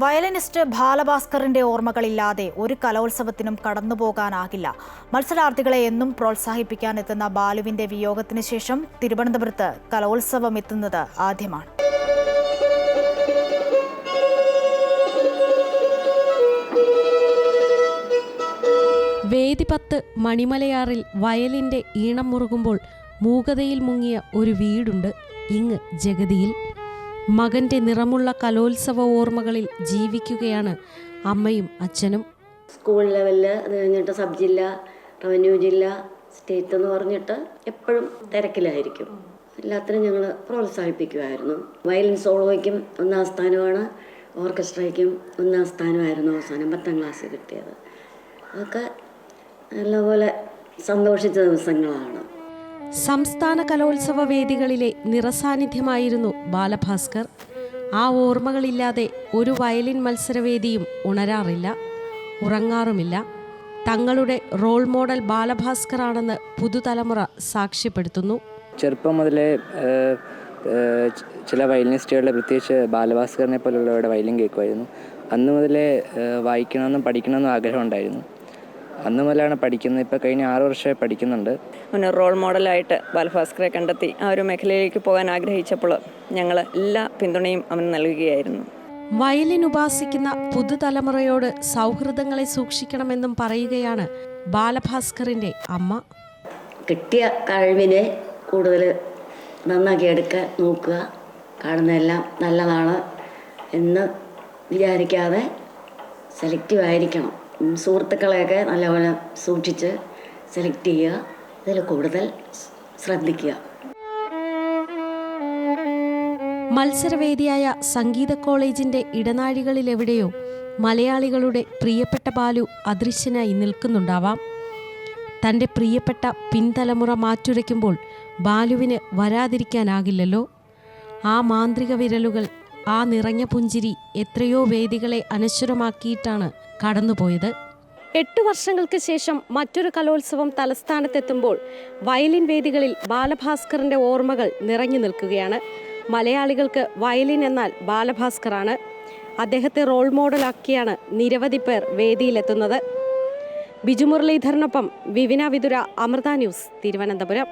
Violinist ബാലഭാസ്കറിന്റെ ഓർമ്മകളില്ലാതെ ഒരു കലോത്സവത്തിനും കടന്നുപോകാനാകില്ല. മത്സരാർത്ഥികളെ എന്നും പ്രോത്സാഹിപ്പിക്കാൻ എത്തുന്ന ബാലുവിന്റെ വിയോഗത്തിന് ശേഷം തിരുവനന്തപുരത്ത് കലോത്സവം എത്തുന്നത് ആദ്യമാണ്. വേദി വേദിപത്ത് മണിമലയാറിൽ വയലിന്റെ ഈണം മുറുകുമ്പോൾ മൂകതയിൽ മുങ്ങിയ ഒരു വീടുണ്ട് ഇങ്ങ് ജഗതിയിൽ. മകന്റെ നിറമുള്ള കലോത്സവ ഓർമ്മകളിൽ ജീവിക്കുകയാണ് അമ്മയും അച്ഛനും. സ്കൂൾ ലെവലിൽ അത് കഴിഞ്ഞിട്ട് സബ് ജില്ല റവന്യൂ ജില്ല സ്റ്റേറ്റ് എന്ന് പറഞ്ഞിട്ട് എപ്പോഴും തിരക്കിലായിരിക്കും. എല്ലാത്തിനും ഞങ്ങൾ പ്രോത്സാഹിപ്പിക്കുമായിരുന്നു. വയലിൻ സോളോയ്ക്കും ഒന്നാം സ്ഥാനമാണ് ഓർക്കസ്ട്രയ്ക്കും ഒന്നാം സ്ഥാനമായിരുന്നു അവസാനം പത്താം ക്ലാസ് കിട്ടിയത്. അതൊക്കെ നല്ലപോലെ സന്തോഷിച്ച ദിവസങ്ങളാണ്. സംസ്ഥാന കലോത്സവ വേദികളിലെ നിറസാന്നിധ്യമായിരുന്നു ബാലഭാസ്കർ. ആ ഓർമ്മകളില്ലാതെ ഒരു വയലിൻ മത്സരവേദിയും ഉണരാറില്ല ഉറങ്ങാറുമില്ല. തങ്ങളുടെ റോൾ മോഡൽ ബാലഭാസ്കർ ആണെന്ന് പുതുതലമുറ സാക്ഷ്യപ്പെടുത്തുന്നു. ചെറുപ്പം മുതലേ ചില വയലിനിസ്റ്റുകളുടെ പ്രത്യേകിച്ച് ബാലഭാസ്കറിനെ പോലുള്ളവരുടെ വയലിൻ കേൾക്കുമായിരുന്നു. അന്ന് മുതലേ വായിക്കണമെന്നും പഠിക്കണമെന്നും ആഗ്രഹമുണ്ടായിരുന്നു. അന്ന് മുതലാണ് പഠിക്കുന്നത്. ഇപ്പോൾ കഴിഞ്ഞ ആറ് വർഷമായി പഠിക്കുന്നുണ്ട്. അവന് റോൾ മോഡലായിട്ട് ബാലഭാസ്കറെ കണ്ടെത്തി. ആ ഒരു മേഖലയിലേക്ക് പോകാൻ ആഗ്രഹിച്ചപ്പോൾ ഞങ്ങൾ എല്ലാ പിന്തുണയും അവന് നൽകുകയായിരുന്നു. വയലിൻ ഉപാസിക്കുന്ന പുതുതലമുറയോട് സൗഹൃദങ്ങളെ സൂക്ഷിക്കണമെന്നും പറയുകയാണ് ബാലഭാസ്കറിന്റെ അമ്മ. കിട്ടിയ കഴിവിനെ കൂടുതൽ നന്നാക്കി എടുക്കാൻ നോക്കുക. കാണുന്നതെല്ലാം നല്ലതാണ് എന്ന് വിചാരിക്കാതെ സെലക്റ്റീവ് ആയിരിക്കണം. സുഹൃത്തുക്കളെയൊക്കെ നല്ലപോലെ സൂക്ഷിച്ച് സെലക്ട് ചെയ്യുക. ഇതിൽ കൂടുതൽ ശ്രദ്ധിക്കുക. മത്സരവേദിയായ സംഗീത കോളേജിന്റെ ഇടനാഴികളിലെവിടെയോ മലയാളികളുടെ പ്രിയപ്പെട്ട ബാലു അദൃശ്യനായി നിൽക്കുന്നുണ്ടാവാം. തന്റെ പ്രിയപ്പെട്ട പിൻതലമുറ മാറ്റുരയ്ക്കുമ്പോൾ ബാലുവിന് വരാതിരിക്കാനാകില്ലല്ലോ. ആ മാന്ത്രിക വിരലുകൾ ആ നിറഞ്ഞ പുഞ്ചിരി എത്രയോ വേദികളെ അനശ്വരമാക്കിയിട്ടാണ് കടന്നുപോയത്. എട്ട് വർഷങ്ങൾക്ക് ശേഷം മറ്റൊരു കലോത്സവം തലസ്ഥാനത്തെത്തുമ്പോൾ വയലിൻ വേദികളിൽ ബാലഭാസ്കറിന്റെ ഓർമ്മകൾ നിറഞ്ഞു നിൽക്കുകയാണ്. മലയാളികൾക്ക് വയലിൻ എന്നാൽ ബാലഭാസ്കറാണ്. അദ്ദേഹത്തെ റോൾ മോഡലാക്കിയാണ് നിരവധി പേർ വേദിയിലെത്തുന്നത്. ബിജു മുരളീധരനൊപ്പം വിവിന വിതുര അമൃത ന്യൂസ് തിരുവനന്തപുരം.